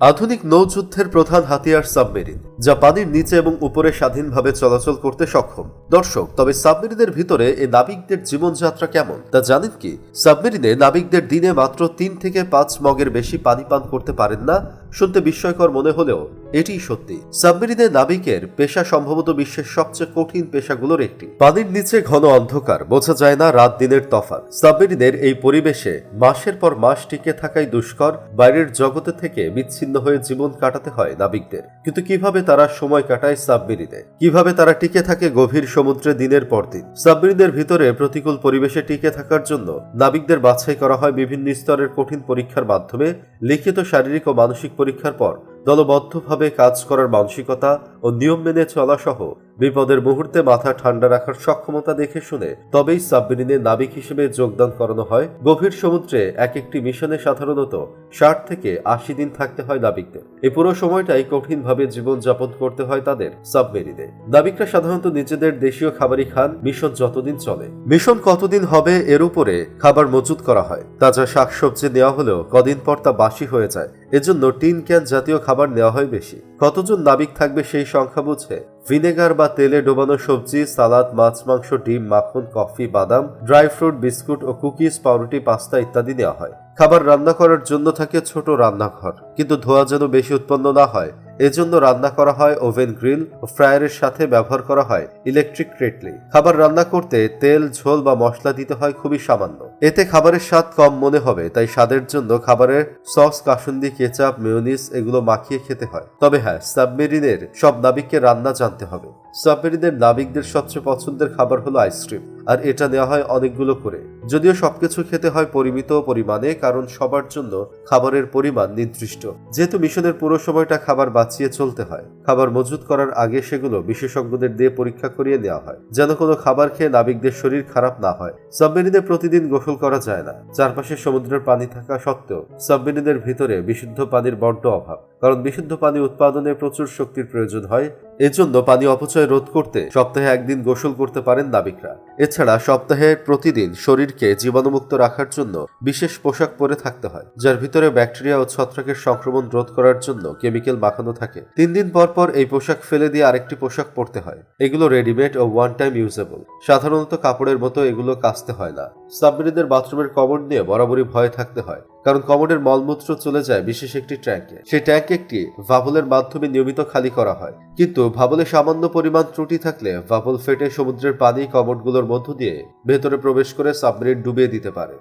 আধুনিক নৌযুদ্ধের প্রধান হাতিয়ার সাবমেরিন, যা পানির নিচে এবং উপরে স্বাধীনভাবে চলাচল করতে সক্ষম। দর্শক, তবে সাবমেরিনের ভিতরে এই নাবিকদের জীবনযাত্রা কেমন, তা জানেন কি? সাবমেরিনে নাবিকদের দিনে মাত্র তিন থেকে পাঁচ মগের বেশি পানি পান করতে পারেন না। শুনতে বিস্ময়কর মনে হলেও এটিই সত্যি। সাবমেরিনে নাবিকের পেশা সম্ভবত বিশ্বের সবচেয়ে কঠিন পেশাগুলোর একটি। পানির নিচে ঘন অন্ধকার, বোঝা যায় না রাত দিনের তফাৎ। সাবমেরিনের এই পরিবেশে মাসের পর মাস টিকে থাকাই দুষ্কর, বাইরের জগতে থেকে বিচ্ছিন্ন হয়ে জীবন কাটাতে হয় নাবিকদের। কিন্তু কীভাবে তারা সময় কাটায় সাবমেরিনে? কীভাবে তারা টিকে থাকে গভীর সমুদ্রে দিনের পর দিন? সাবমেরিনের ভিতরে প্রতিকূল পরিবেশে টিকে থাকার জন্য নাবিকদের বাছাই করা হয় বিভিন্ন স্তরের কঠিন পরীক্ষার মাধ্যমে। লিখিত, শারীরিক ও মানসিক পরীক্ষার পর দলবদ্ধভাবে কাজ করার মানসিকতা ও নিয়ম মেনে চলা সহ বিপদের মুহূর্তে মাথা ঠান্ডা রাখার সক্ষমতা দেখে শুনে তবেই সাবমেরিনে নাবিক হিসেবে যোগদান করানো হয়। গভীর সমুদ্রে এক একটি মিশনে সাধারণত ষাট থেকে আশি দিন থাকতে হয় নাবিকদের। এই পুরো সময়টাই কঠিনভাবে জীবনযাপন করতে হয় তাদের সাবমেরিনে। নাবিকরা সাধারণত নিজেদের দেশীয় খাবারই খান, মিশন যতদিন চলে। মিশন কতদিন হবে এর উপরে খাবার মজুত করা হয়। তাজা শাকসবজি নেওয়া হলেও কদিন পর তা বাসি হয়ে যায়। এজন্য টিন ক্যান জাতীয় খাবার নেওয়া হয় বেশি। কতজন নাবিক থাকবে সেই সংখ্যা বুঝে? ভিনেগার বা তেলে ডোবানো সবজি, সালাদ, মাছ, মাংস, ডিম, মাখন, কফি, বাদাম, ড্রাই ফ্রুট, বিস্কুট ও কুকিজ, পাউরুটি, পাস্তা ইত্যাদি নেওয়া হয়। খাবার রান্না করার জন্য থাকে ছোট রান্নাঘর, কিন্তু ধোয়া যেন বেশি উৎপন্ন না হয়। এজন্য রান্না করা হয় ওভেন গ্রিল ও ফ্রায়ারের সাথে ব্যবহার করা হয় ইলেকট্রিক কেটলি খাবার রান্না করতে তেল, ঝোল বা মশলা দিতে হয় খুবই সামান্য। এতে খাবারের স্বাদ কম মনে হবে, তাই স্বাদের জন্য খাবারের সস, কাসুন্দি, কেচাপ, মেয়োনিজ এগুলো মাখিয়ে খেতে হয়। তবে হ্যাঁ সাবমেরিনের সব নাবিককে রান্না জানতে হবে। সাবমেরিনের নাবিকদের সবচেয়ে পছন্দের খাবার হলো আইসক্রিম। আর এটা নেওয়া হয় অনেকগুলো করে। যদিও সবকিছু খেতে হয় পরিমিত পরিমাণে, কারণ সবার জন্য খাবারের পরিমাণ নির্দিষ্ট। যেহেতু মিশনের পুরো সময়টা খাবার বাঁচিয়ে চলতে হয়, খাবার মজুত করার আগে সেগুলো বিশেষজ্ঞদের দিয়ে পরীক্ষা করিয়ে নেওয়া হয়, যেন কোনো খাবার খেয়ে নাবিকদের শরীর খারাপ না হয়। সাবমেরিনে প্রতিদিন গোসল করা যায় না। চারপাশে সমুদ্রের পানি থাকা সত্ত্বেও সাবমেরিনের ভিতরে বিশুদ্ধ পানির বড্ড অভাব, কারণ বিশুদ্ধ পানি উৎপাদনে প্রচুর শক্তির প্রয়োজন হয় এজন্য পানি অপচয় রোধ করতে সপ্তাহে একদিন গোসল করতে পারেন নাবিকরা। এছাড়া সপ্তাহে প্রতিদিন শরীরকে জীবাণুমুক্ত রাখার জন্য বিশেষ পোশাক পরে থাকতে হয়, যার ভিতরে ব্যাকটেরিয়া ও ছত্রাকের সংক্রমণ রোধ করার জন্য কেমিক্যাল মাখানো থাকে। তিন দিন পর পর এই পোশাক ফেলে দিয়ে আরেকটি পোশাক পরতে হয়। এগুলো রেডিমেড ও ওয়ান টাইম ইউজেবল। সাধারণত কাপড়ের মতো এগুলো কাচতে হয় না। সাবমেরিনদের বাথরুমের কমন নিয়ে বরাবরই ভয় থাকতে হয়, কারণ কমনের মলমূত্র চলে যায় বিশেষ একটি ট্যাঙ্কে। সেই ট্যাঙ্ক একটি ভাবলের মাধ্যমে নিয়মিত খালি করা হয়। কিন্তু ভাবলে সামান্য পরিমাণ ত্রুটি থাকলে ভাবল ফেটে সমুদ্রের পানি কমনগুলোর মধ্য দিয়ে ভেতরে প্রবেশ করে সাবমেরিন ডুবিয়ে দিতে পারে।